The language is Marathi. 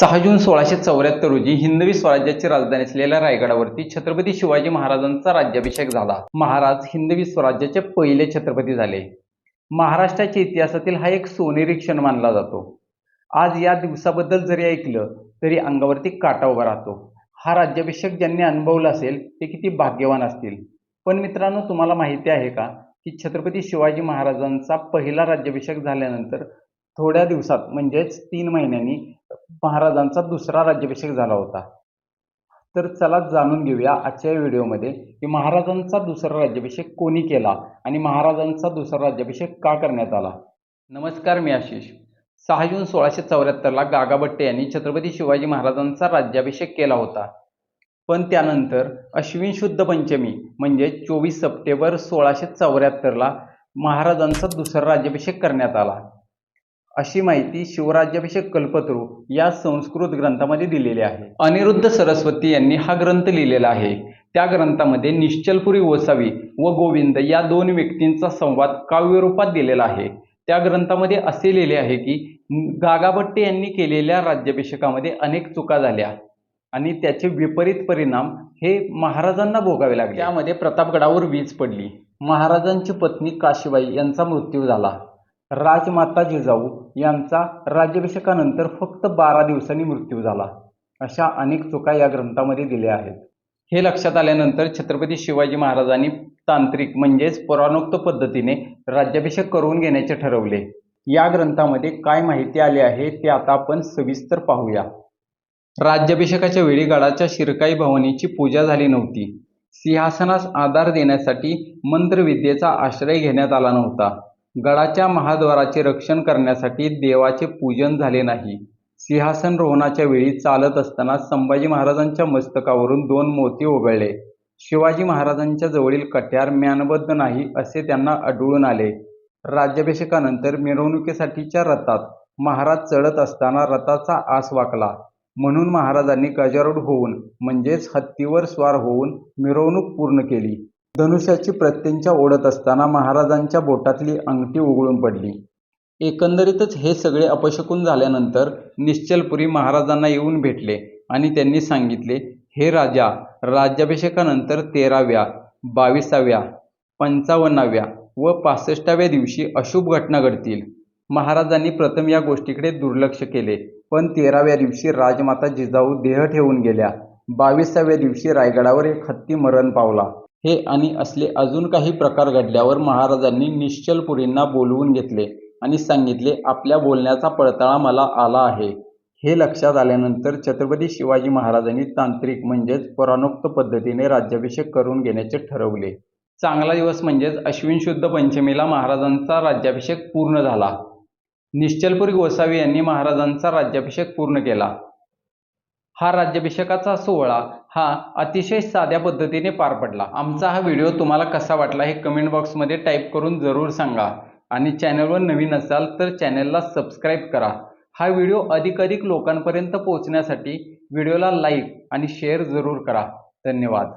सहा जून सोळाशे चौऱ्याहत्तर रोजी हिंदवी स्वराज्याची राजधानी असलेल्या रायगडावरती छत्रपती शिवाजी महाराजांचा राज्याभिषेक झाला. महाराज हिंदवी स्वराज्याचे पहिले छत्रपती झाले. महाराष्ट्राच्या इतिहासातील हा एक सोनेरी क्षण मानला जातो. आज या दिवसाबद्दल जरी ऐकलं तरी अंगावरती काटा उभा राहतो. हा राज्याभिषेक ज्यांनी अनुभवला असेल ते किती भाग्यवान असतील. पण मित्रांनो तुम्हाला माहिती आहे का की छत्रपती शिवाजी महाराजांचा पहिला राज्याभिषेक झाल्यानंतर थोड्या दिवसात म्हणजेच तीन महिन्यांनी महाराजांचा दुसरा राज्याभिषेक झाला होता. तर चला जाणून घेऊया आजच्या व्हिडिओमध्ये की महाराजांचा दुसरा राज्याभिषेक कोणी केला आणि महाराजांचा दुसरा राज्याभिषेक का करण्यात आला. नमस्कार मी आशिष. सहा जून सोळाशे चौऱ्याहत्तरला गागाभट्टे यांनी छत्रपती शिवाजी महाराजांचा राज्याभिषेक केला होता. पण त्यानंतर अश्विन शुद्ध पंचमी म्हणजे चोवीस सप्टेंबर सोळाशे चौऱ्याहत्तरला महाराजांचा दुसरा राज्याभिषेक करण्यात आला. अशी माहिती शिवराज्याभिषेक कल्पतरू या संस्कृत ग्रंथामध्ये दिलेली आहे. अनिरुद्ध सरस्वती यांनी हा ग्रंथ लिहिलेला आहे. त्या ग्रंथामध्ये निश्चलपुरी ओसावी व गोविंद या दोन व्यक्तींचा संवाद काव्यरूपात दिलेला आहे. त्या ग्रंथामध्ये असे लिहिले आहे की गागाभट्टे यांनी केलेल्या राज्याभिषेकामध्ये अनेक चुका झाल्या आणि त्याचे विपरीत परिणाम हे महाराजांना भोगावे लागले. त्यामध्ये प्रतापगडावर वीज पडली. महाराजांची पत्नी काशीबाई यांचा मृत्यू झाला. राजमाता जिजाऊ यांचा राज्याभिषेकानंतर फक्त बारा दिवसांनी मृत्यू झाला. अशा अनेक चुका या ग्रंथामध्ये दिल्या आहेत. हे लक्षात आल्यानंतर छत्रपती शिवाजी महाराजांनी तांत्रिक म्हणजेच पुराणोक्त पद्धतीने राज्याभिषेक करून घेण्याचे ठरवले. या ग्रंथामध्ये काय माहिती आली आहे ते आता आपण सविस्तर पाहूया. राज्याभिषेकाच्या वेळी गडाच्या शिरकाई भवानीची पूजा झाली नव्हती. सिंहासनास आधार देण्यासाठी मंत्रविद्येचा आश्रय घेण्यात आला नव्हता. गडाच्या महाद्वाराचे रक्षण करण्यासाठी देवाचे पूजन झाले नाही. सिंहासन रोहणाच्या वेळी चालत असताना संभाजी महाराजांच्या मस्तकावरून दोन मोती ओघळले. शिवाजी महाराजांच्या जवळील कट्यार म्यानबद्ध नाही असे त्यांना आढळून आले. राज्याभिषेकानंतर मिरवणुकीसाठीच्या रथात महाराज चढत असताना रथाचा आस वाकला. म्हणून महाराजांनी गजारूढ होऊन म्हणजेच हत्तीवर स्वार होऊन मिरवणूक पूर्ण केली. धनुष्याची प्रत्यंच्या ओढत असताना महाराजांच्या बोटातली अंगठी उघळून पडली. एकंदरीतच हे सगळे अपशकून झाल्यानंतर निश्चलपुरी महाराजांना येऊन भेटले आणि त्यांनी सांगितले हे राजा राज्याभिषेकानंतर तेराव्या बावीसाव्या पंचावन्नाव्या व पासष्टाव्या दिवशी अशुभ घटना घडतील महाराजांनी प्रथम या गोष्टीकडे दुर्लक्ष केले पण तेराव्या दिवशी राजमाता जिजाऊ देह ठेवून गेल्या. बावीसाव्या दिवशी रायगडावर एक हत्ती मरण पावला. हे आणि असले अजून काही प्रकार घडल्यावर महाराजांनी निश्चलपुरींना बोलवून घेतले आणि सांगितले आपल्या बोलण्याचा पडताळा मला आला आहे. हे लक्षात आल्यानंतर छत्रपती शिवाजी महाराजांनी तांत्रिक म्हणजेच पुराणोक्त पद्धतीने राज्याभिषेक करून घेण्याचे ठरवले. चांगला दिवस म्हणजेच अश्विन शुद्ध पंचमीला महाराजांचा राज्याभिषेक पूर्ण झाला. निश्चलपुरी गोसावी यांनी महाराजांचा राज्याभिषेक पूर्ण केला. हा राज्याभिषेकाचा सोहळा हा अतिशय साध्या पद्धतीने पार पडला. आमचा हा व्हिडिओ तुम्हाला कसा वाटला हे कमेंट बॉक्समध्ये टाईप करून जरूर सांगा. आणि चॅनलवर नवीन असाल तर चॅनलला सबस्क्राईब करा. हा व्हिडिओ अधिकाधिक लोकांपर्यंत पोहोचण्यासाठी व्हिडिओला लाईक आणि शेअर जरूर करा. धन्यवाद.